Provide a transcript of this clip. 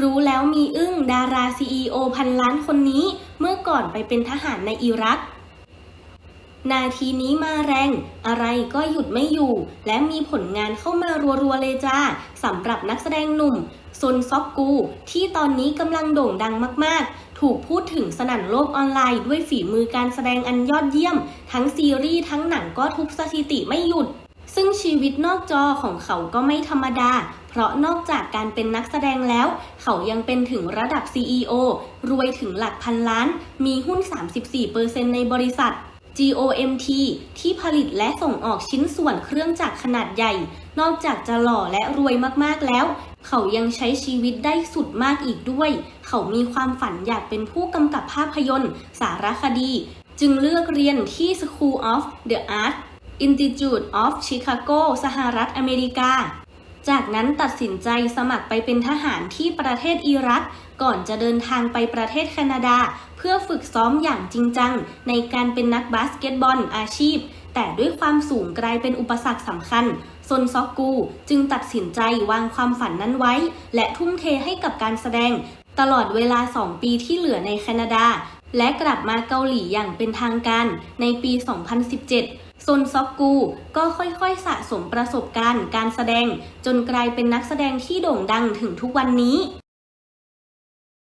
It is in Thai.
รู้แล้วมีอึ้งดารา CEO พันล้านคนนี้ เมื่อก่อนไปเป็นทหารในอิรัก นาทีนี้มาแรง อะไรก็หยุดไม่อยู่ และมีผลงานเข้ามารัวๆเลยจ้าสำหรับนักแสดงหนุ่มซนซอกกู ที่ตอนนี้กำลังโด่งดังมากๆ ถูกพูดถึงสนั่นโลกออนไลน์ด้วยฝีมือการแสดงอันยอดเยี่ยม ทั้งซีรีส์ทั้งหนังก็ทุบสถิติไม่หยุด ซึ่งชีวิตนอกจอของเขาก็ไม่ธรรมดา เพราะนอกจากการเป็นนักแสดงแล้ว เขายังเป็นถึงระดับ CEO รวยถึงหลักพันล้าน มีหุ้น 34%ในบริษัท GOMT ที่ผลิตและส่งออกชิ้นส่วนเครื่องจักรขนาดใหญ่ นอกจากจะหล่อและรวยมากๆแล้ว เขายังใช้ชีวิตได้สุดมากอีกด้วย เขามีความฝันอยากเป็นผู้กำกับภาพยนตร์ สารคดี จึงเลือกเรียนที่ School of the Arts Institute of Chicago สหรัฐอเมริกา จากนั้นตัดสินใจสมัครไปเป็นทหารที่ประเทศอิรัก ก่อนจะเดินทางไปประเทศแคนาดา เพื่อฝึกซ้อมอย่างจริงจัง ในการเป็นนักบาสเกตบอลอาชีพ แต่ด้วยความสูงกลายเป็นอุปสรรคสำคัญซนซอกกูจึงตัดสินใจวางความฝันนั้นไว้ และทุ่มเทให้กับการแสดง ตลอดเวลา 2 ปีที่เหลือในแคนาดา และกลับมาเกาหลีอย่างเป็นทางการในปี 2017 ซนซอกกูก็ค่อยๆสะสมประสบการณ์การแสดงจนกลายเป็นนักแสดงที่โด่งดังถึงทุกวันนี้